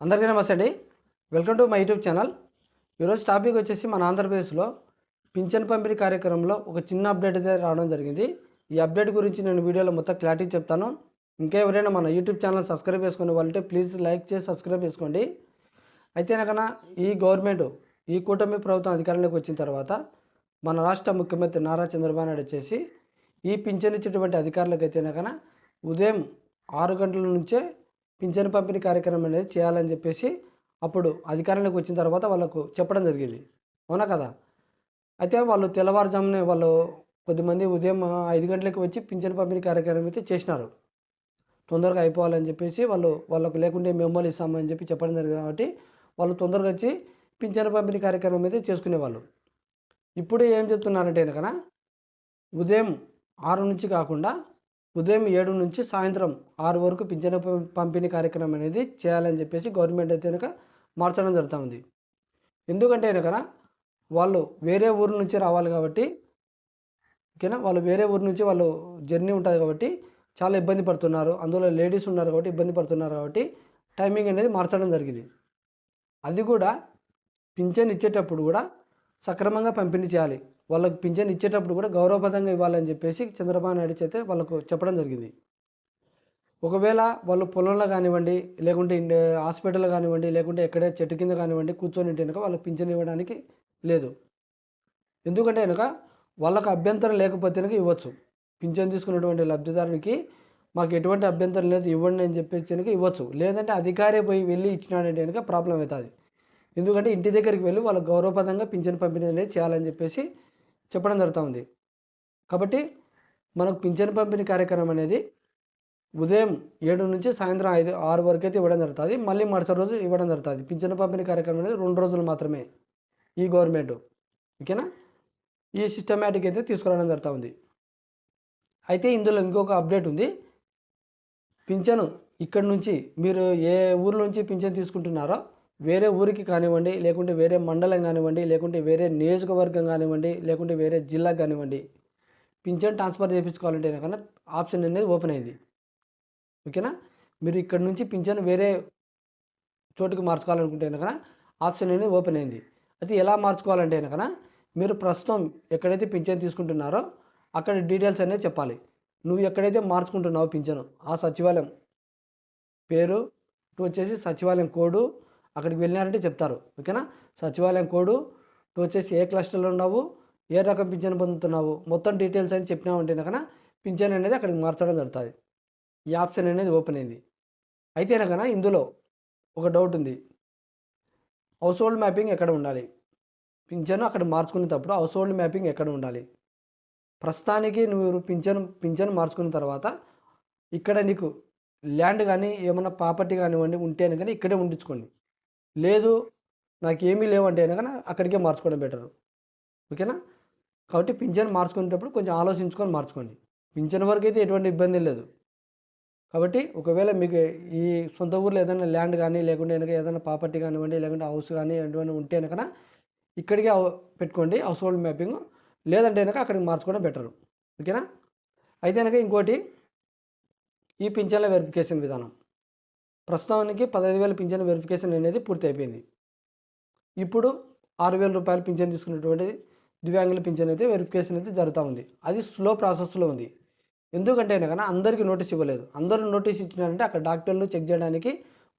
అందరికీ నమస్తే అండి. Welcome to my YouTube channel. ఈరోజు టాపిక్ వచ్చేసి మన ఆంధ్రప్రదేశ్లో పింఛన్ పంపిణీ కార్యక్రమంలో ఒక చిన్న అప్డేట్ అయితే రావడం జరిగింది. ఈ అప్డేట్ గురించి నేను వీడియోలో మొత్తం క్లారిటీ చెప్తాను. ఇంకా ఎవరైనా మన యూట్యూబ్ ఛానల్ సబ్స్క్రైబ్ చేసుకునే వాళ్ళంటే ప్లీజ్ లైక్ చేసి సబ్స్క్రైబ్ చేసుకోండి. అయితే కనుక ఈ గవర్నమెంట్ ఈ కూటమి ప్రభుత్వం అధికారంలోకి వచ్చిన తర్వాత మన రాష్ట్ర ముఖ్యమంత్రి నారా చంద్రబాబు నాయుడు వచ్చేసి ఈ పింఛన్ ఇచ్చేటువంటి అధికారులకు అయితే కనుక ఉదయం ఆరు గంటల నుంచే పింఛను పంపిణీ కార్యక్రమం అనేది చేయాలని చెప్పేసి అప్పుడు అధికారంలోకి వచ్చిన తర్వాత వాళ్ళకు చెప్పడం జరిగింది. అవునా కదా? అయితే వాళ్ళు తెల్లవారుజామునే వాళ్ళు కొద్దిమంది ఉదయం ఐదు గంటలకు వచ్చి పింఛను పంపిణీ కార్యక్రమం అయితే చేసినారు. తొందరగా అయిపోవాలని చెప్పేసి వాళ్ళు వాళ్ళకు లేకుంటే మెమోలు ఇస్తామని చెప్పి చెప్పడం జరిగింది కాబట్టి వాళ్ళు తొందరగా వచ్చి పింఛను పంపిణీ కార్యక్రమం అయితే చేసుకునేవాళ్ళు. ఇప్పుడు ఏం చెప్తున్నారంటే కనుక ఉదయం ఆరు నుంచి కాకుండా ఉదయం ఏడు నుంచి సాయంత్రం ఆరు వరకు పింఛన పంపిణీ కార్యక్రమం అనేది చేయాలని చెప్పేసి గవర్నమెంట్ అయితే కనుక మార్చడం జరుగుతూ ఉంది. ఎందుకంటే కనుక వాళ్ళు వేరే ఊరు నుంచి రావాలి కాబట్టి ఓకేనా? వాళ్ళు వేరే ఊరు నుంచి వాళ్ళు జర్నీ ఉంటుంది కాబట్టి చాలా ఇబ్బంది పడుతున్నారు. అందులో లేడీస్ ఉన్నారు కాబట్టి ఇబ్బంది పడుతున్నారు కాబట్టి టైమింగ్ అనేది మార్చడం జరిగింది. అది కూడా పింఛన్ ఇచ్చేటప్పుడు కూడా సక్రమంగా పంపిణీ చేయాలి. వాళ్ళకి పింఛన్ ఇచ్చేటప్పుడు కూడా గౌరవపదంగా ఇవ్వాలని చెప్పేసి చంద్రబాబు నాయుడు చేతే వాళ్ళకు చెప్పడం జరిగింది. ఒకవేళ వాళ్ళు పొలంలో కానివ్వండి లేకుంటే హాస్పిటల్లో కానివ్వండి లేకుంటే ఎక్కడే చెట్టు కింద కానివ్వండి కూర్చొని ఉంటే కనుక వాళ్ళకి పింఛన్ ఇవ్వడానికి లేదు. ఎందుకంటే కనుక వాళ్ళకు అభ్యంతరం లేకపోతే కనుక ఇవ్వచ్చు. పింఛన్ తీసుకున్నటువంటి లబ్ధిదారునికి మాకు ఎటువంటి అభ్యంతరం లేదు ఇవ్వండి అని చెప్పేసి కనుక ఇవ్వచ్చు. లేదంటే అధికారే పోయి వెళ్ళి ఇచ్చినాడంటే కనుక ప్రాబ్లం అవుతుంది. ఎందుకంటే ఇంటి దగ్గరికి వెళ్ళి వాళ్ళకు గౌరవప్రదంగా పింఛన్ పంపిణీ అనేది చేయాలని చెప్పేసి చెప్పడం జరుగుతుంది కాబట్టి మనకు పింఛన్ పంపిణీ కార్యక్రమం అనేది ఉదయం ఏడు నుంచి సాయంత్రం ఐదు ఆరు వరకు అయితే ఇవ్వడం జరుగుతుంది. మళ్ళీ మరుసటి రోజు ఇవ్వడం జరుగుతుంది. పింఛన్ పంపిణీ కార్యక్రమం అనేది రెండు రోజులు మాత్రమే ఈ గవర్నమెంట్. ఓకేనా? ఈ సిస్టమేటిక్ అయితే తీసుకురావడం జరుగుతుంది అయితే ఇందులో ఇంకొక అప్డేట్ ఉంది. పింఛను ఇక్కడ నుంచి మీరు ఏ ఊరు నుంచి పింఛన్ తీసుకుంటున్నారో వేరే ఊరికి కానివ్వండి లేకుంటే వేరే మండలం కానివ్వండి లేకుంటే వేరే నియోజకవర్గం కానివ్వండి లేకుంటే వేరే జిల్లా కానివ్వండి పింఛన్ ట్రాన్స్ఫర్ చేయించుకోవాలంటే కన్నా ఆప్షన్ అనేది ఓపెన్ అయింది. ఓకేనా? మీరు ఇక్కడ నుంచి పింఛన్ వేరే చోటుకి మార్చుకోవాలనుకుంటే కనుక ఆప్షన్ అనేది ఓపెన్ అయింది. అయితే ఎలా మార్చుకోవాలంటే కనుక మీరు ప్రస్తుతం ఎక్కడైతే పింఛన్ తీసుకుంటున్నారో అక్కడ డీటెయిల్స్ అనేది చెప్పాలి. నువ్వు ఎక్కడైతే మార్చుకుంటున్నావు పింఛను ఆ సచివాలయం పేరు ఇటు వచ్చేసి సచివాలయం కోడు అక్కడికి వెళ్ళినారంటే చెప్తారు. ఓకేనా? సచివాలయం కోడు ఇటు వచ్చేసి ఏ క్లస్టర్లో ఉన్నావు? ఏ రకం పింఛన్ పొందుతున్నావు? మొత్తం డీటెయిల్స్ అని చెప్పినామంటే కనుక పింఛన్ అనేది అక్కడికి మార్చడం జరుగుతుంది. ఈ ఆప్షన్ అనేది ఓపెన్ అయింది. అయితే కనుక ఇందులో ఒక డౌట్ ఉంది. హౌస్ హోల్డ్ మ్యాపింగ్ ఎక్కడ ఉండాలి? పింఛను అక్కడ మార్చుకునేటప్పుడు హౌస్ హోల్డ్ మ్యాపింగ్ ఎక్కడ ఉండాలి? ప్రస్తుతానికి నువ్వు పింఛన్ పింఛన్ మార్చుకున్న తర్వాత ఇక్కడ నీకు ల్యాండ్ కానీ ఏమైనా ప్రాపర్టీ కానివ్వండి ఉంటే కానీ ఇక్కడే ఉండించుకోండి. లేదు నాకు ఏమీ లేవంటే కనుక అక్కడికే మార్చుకోవడం బెటర్. ఓకేనా? కాబట్టి పింఛన్ మార్చుకునేటప్పుడు కొంచెం ఆలోచించుకొని మార్చుకోండి. పింఛన్ వరకు అయితే ఎటువంటి ఇబ్బంది లేదు. కాబట్టి ఒకవేళ మీకు ఈ సొంత ఊర్లో ఏదైనా ల్యాండ్ కానీ లేకుంటే కనుక ఏదైనా ప్రాపర్టీ కానివ్వండి లేకుంటే హౌస్ కానీ ఎటువంటి ఉంటే కనుక ఇక్కడికే పెట్టుకోండి హౌస్ హోల్డ్ మ్యాపింగ్. లేదంటే కనుక అక్కడికి మార్చుకోవడం బెటరు. ఓకేనా? అయితే కనుక ఇంకోటి ఈ పింఛన్ల వెరిఫికేషన్ విధానం. ప్రస్తుతానికి పదహైదు వేల పింఛన్ వెరిఫికేషన్ అనేది పూర్తి అయిపోయింది ఇప్పుడు ఆరు వేల రూపాయలు పింఛన్ తీసుకున్నటువంటి దివ్యాంగుల పింఛన్ అయితే వెరిఫికేషన్ అయితే జరుగుతూ ఉంది. అది స్లో ప్రాసెస్లో ఉంది. ఎందుకంటే కానీ అందరికీ నోటీస్ ఇవ్వలేదు. అందరూ నోటీస్ ఇచ్చినారంటే అక్కడ డాక్టర్లు చెక్ చేయడానికి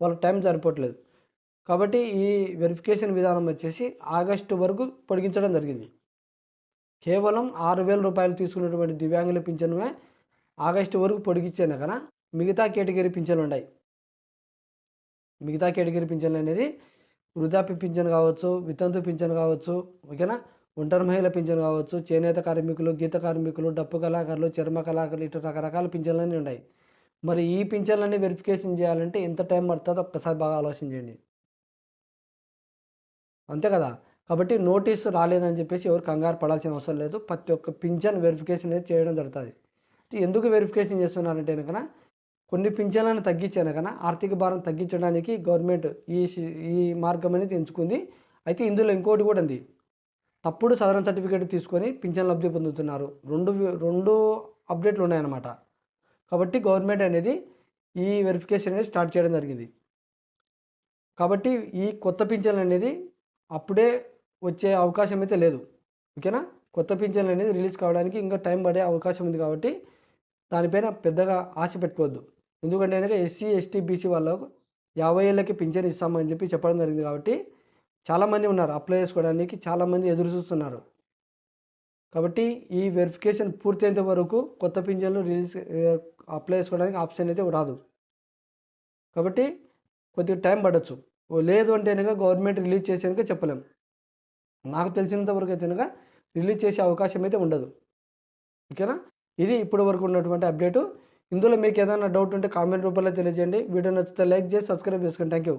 వాళ్ళ టైం సరిపోవట్లేదు. కాబట్టి ఈ వెరిఫికేషన్ విధానం వచ్చేసి ఆగస్టు వరకు పొడిగించడం జరిగింది. కేవలం ఆరు వేల రూపాయలు తీసుకున్నటువంటి దివ్యాంగుల పింఛన్మే ఆగస్టు వరకు పొడిగించాను కనుక మిగతా కేటగిరీ పింఛన్లు ఉన్నాయి. మిగతా కేటగిరీ పింఛన్లు అనేది వృద్ధాప్య పింఛన్ కావచ్చు వితంతు పింఛన్ కావచ్చు ఓకేనా? ఒంటరి మహిళ పింఛన్ కావచ్చు చేనేత కార్మికులు గీత కార్మికులు డప్పు కళాకారులు చర్మ కళాకారులు ఇటు రకరకాల పింఛన్లన్నీ ఉన్నాయి. మరి ఈ పింఛన్లన్నీ వెరిఫికేషన్ చేయాలంటే ఎంత టైం పడుతుందో ఒక్కసారి బాగా ఆలోచించండి అంతే కదా? కాబట్టి నోటీస్ రాలేదని చెప్పేసి ఎవరు కంగారు పడాల్సిన అవసరం లేదు. ప్రతి ఒక్క పింఛన్ వెరిఫికేషన్ అనేది చేయడం జరుగుతుంది. ఎందుకు వెరిఫికేషన్ చేస్తున్నారంటే కనుక కొన్ని పింఛన్లను తగ్గించాను కనుక ఆర్థిక భారం తగ్గించడానికి గవర్నమెంట్ ఈ సి- ఈ మార్గం అనేది ఎంచుకుంది. అయితే ఇందులో ఇంకోటి కూడా ఉంది. తప్పుడు సదరన్ సర్టిఫికేట్ తీసుకొని పింఛన్ లబ్ధి పొందుతున్నారు. రెండు రెండు అప్డేట్లు ఉన్నాయన్నమాట. కాబట్టి గవర్నమెంట్ అనేది ఈ వెరిఫికేషన్ అనేది స్టార్ట్ చేయడం జరిగింది. కాబట్టి ఈ కొత్త పింఛన్లు అనేది అప్పుడే వచ్చే అవకాశం అయితే లేదు. ఓకేనా? కొత్త పింఛన్లు అనేది రిలీజ్ కావడానికి ఇంకా టైం పడే అవకాశం ఉంది కాబట్టి దానిపైన పెద్దగా ఆశ పెట్టుకోవద్దు. ఎందుకంటే ఏంటంటే ఎస్సీ ఎస్టీ బీసీ వాళ్ళకు యాభై ఏళ్ళకి పింఛన్ ఇస్తామని చెప్పి చెప్పడం జరిగింది కాబట్టి చాలామంది ఉన్నారు అప్లై చేసుకోవడానికి చాలామంది ఎదురు చూస్తున్నారు. కాబట్టి ఈ వెరిఫికేషన్ పూర్తయ్యేంత వరకు కొత్త పింఛన్లు రిలీజ్ అప్లై చేసుకోవడానికి ఆప్షన్ అయితే రాదు. కాబట్టి కొద్దిగా టైం పడవచ్చు ఓ లేదు అంటే కనుక గవర్నమెంట్ రిలీజ్ చేసేందుకు చెప్పలేం. నాకు తెలిసినంత వరకు అయితే కనుక రిలీజ్ చేసే అవకాశం అయితే ఉండదు. ఓకేనా? ఇది ఇప్పటి వరకు ఉన్నటువంటి అప్డేటు. ఇందులో మీకు ఏదైనా డౌట్ ఉంటే కామెంట్ రూపంలో తెలియజేయండి. వీడియో నచ్చితే లైక్ చేసి సబ్స్క్రైబ్ చేసుకోండి థ్యాంక్ యూ